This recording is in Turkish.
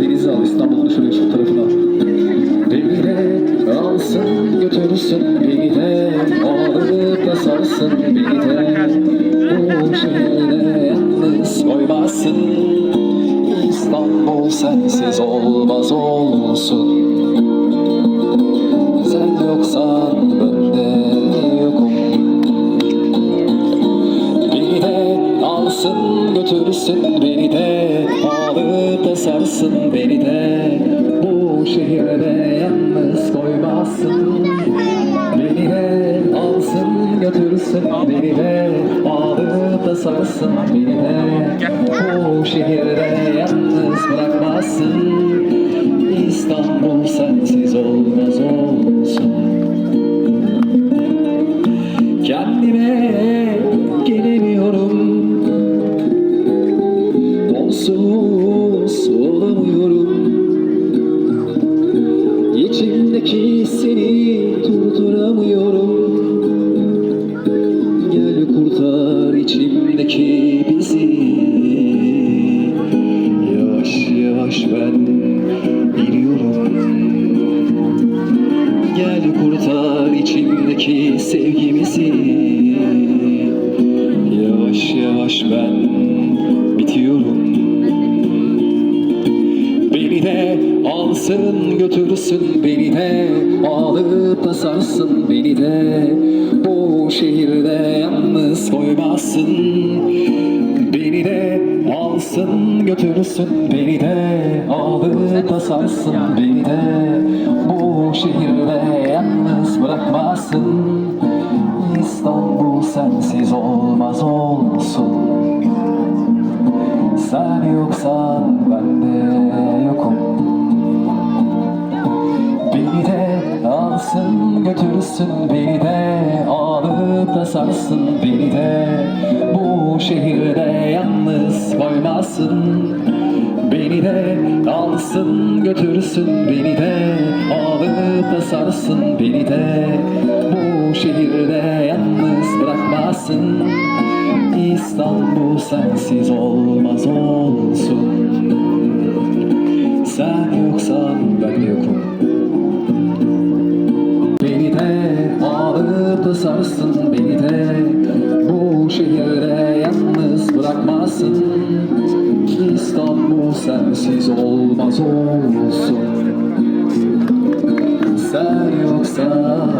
denize al İstanbul'un şöyle şu tarafına. Beni de alsın götürsün beni de alıp da sarsın beni de bu şehirde yalnız koymasın İstanbul sensiz olmaz olsun Sen yoksan alsın götürsün beni de. Alıp da sarsın beni de. Bu şehirde yalnız koymasın Beni de alsın götürsün beni de. Alıp da sarsın beni de. Bu şehirde yalnız bırakmasın İstanbul sensiz olmaz olsun içimdeki bizi. Yavaş yavaş ben biliyorum. Gel kurtar içimdeki sevgimizi. Yavaş yavaş ben bitiyorum. Beni de alsın götürsün beni de Alıp da sarsın. Beni de Bu şehirde koymasın Beni de alsın götürsün. Beni de Alıp da sarsın beni de Bu şehirde yalnız bırakmasın. İstanbul sensiz olmaz olsun. Sen yoksan ben de yokum. Beni de alsın götürsün beni de Alıp da sarsın beni de. Bu şehirde yalnız koymasın Beni de alsın götürsün beni de Alıp da sarsın beni de. Bu şehirde yalnız bırakmasın İstanbul sensiz olmaz sarsın beni de. Bu şehirde yalnız bırakmasın İstanbul sensiz olmaz olsun. Sen yoksan